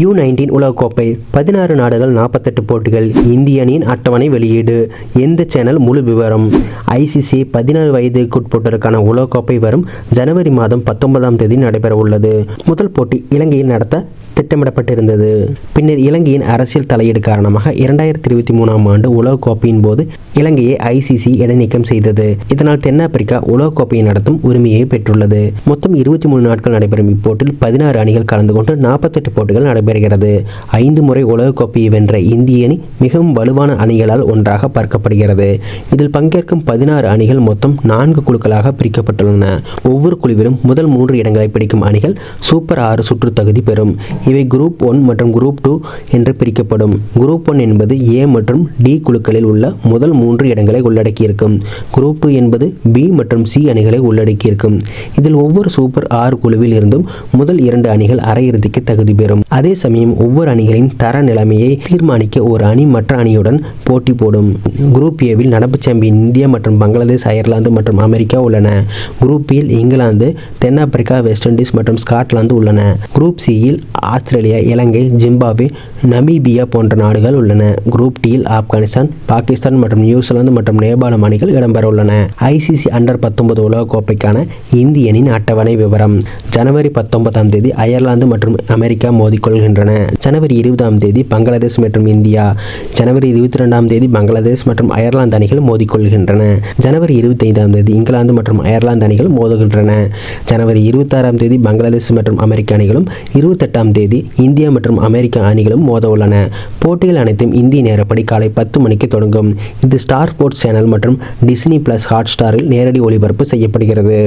You nineteen உலகக்கோப்பை பதினாறு நாடுகள் நாற்பத்தெட்டு போட்டிகள் இந்திய அணியின் அட்டவணை வெளியீடு. எந்த சேனல் முழு விவரம்? ஐசிசி பதினாறு வயதுக்குட்பட்டோருக்கான உலகக்கோப்பை வரும் ஜனவரி மாதம் பத்தொன்பதாம் தேதி நடைபெற உள்ளது. முதல் போட்டி இலங்கையில் நடத்த திட்டமிடப்பட்டிருந்தது. பின்னர் இலங்கையின் அரசியல் தலையீடு காரணமாக இரண்டாயிரத்தி இருபத்தி மூணாம் ஆண்டு உலகக்கோப்பையின் போது இலங்கையை ஐசிசி இடைநீக்கம் செய்தது. இதனால் தென்னாப்பிரிக்கா உலகக்கோப்பையை நடத்தும் உரிமையை பெற்றுள்ளது. மொத்தம் இருபத்தி மூணு நாட்கள் நடைபெறும் இப்போட்டியில் பதினாறு அணிகள் கலந்து கொண்டு நாற்பத்தெட்டு போட்டிகள் நடைபெறும் நடைபெறுகிறது ஐந்து முறை உலகக்கோப்பையை வென்ற இந்திய அணி மிகவும் வலுவான அணிகளால் ஒன்றாக பார்க்கப்படுகிறது. இதில் பங்கேற்கும் பதினாறு அணிகள் மொத்தம் நான்கு குழுக்களாக பிரிக்கப்பட்டுள்ளன. ஒவ்வொரு குழுவிலும் முதல் மூன்று இடங்களை பிடிக்கும் அணிகள் சூப்பர் ஆறு சுற்று தகுதி பெறும். இவை குரூப் ஒன் மற்றும் குரூப் டூ என்று பிரிக்கப்படும். குரூப் ஒன் என்பது ஏ மற்றும் டி குழுக்களில் உள்ள முதல் மூன்று இடங்களை உள்ளடக்கியிருக்கும். குரூப் டூ என்பது பி மற்றும் சி அணிகளை உள்ளடக்கியிருக்கும். இதில் ஒவ்வொரு சூப்பர் ஆறு குழுவில் இருந்தும் முதல் இரண்டு அணிகள் அரையிறுதிக்கு தகுதி பெறும். அதே சமயம் ஒவ்வொரு அணிகளின் தர நிலைமையை தீர்மானிக்க ஒரு அணி மற்ற அணியுடன் போட்டி போடும். குரூப் ஏவில் நடப்பு சாம்பியன் இந்தியா மற்றும் பங்களாதேஷ் அயர்லாந்து மற்றும் அமெரிக்கா உள்ளன. குரூப் பியில் இங்கிலாந்து தென்னாப்பிரிக்கா வெஸ்ட் இண்டீஸ் மற்றும் ஸ்காட்லாந்து உள்ளன. குரூப் சியில் ஆஸ்திரேலியா இலங்கை ஜிம்பாப்வே நமீபியா போன்ற நாடுகள் உள்ளன. குரூப் டியில் ஆப்கானிஸ்தான் பாகிஸ்தான் மற்றும் நியூசிலாந்து மற்றும் நேபாளம் அணிகள் இடம்பெற உள்ளன. ஐசிசி அண்டர் பத்தொன்பது உலகக்கோப்பைக்கான இந்திய அணியின் அட்டவணை விவரம். ஜனவரி பத்தொன்பதாம் தேதி அயர்லாந்து மற்றும் அமெரிக்கா கொள்கின்றன ஜனவரி இருபதாம் தேதி பங்களாதேஷ் மற்றும் இந்தியா. ஜனவரி இருபத்தி ரெண்டாம் தேதி பங்களாதேஷ் மற்றும் அயர்லாந்து அணிகள் மோதிக்கொள்கின்றன. ஜனவரி இருபத்தி ஐந்தாம் தேதி இங்கிலாந்து மற்றும் அயர்லாந்து அணிகள் மோதுகின்றன. ஜனவரி இருபத்தாறாம் தேதி பங்களாதேஷ் மற்றும் அமெரிக்க அணிகளும் இருபத்தெட்டாம் தேதி இந்தியா மற்றும் அமெரிக்க அணிகளும் மோத உள்ளன போட்டிகள் அனைத்தும் இந்திய நேரப்படி காலை பத்து மணிக்கு தொடங்கும். இது ஸ்டார் ஸ்போர்ட்ஸ் சேனல் மற்றும் டிஸ்னி பிளஸ் ஹாட் ஸ்டாரில் நேரடி ஒளிபரப்பு செய்யப்படுகிறது.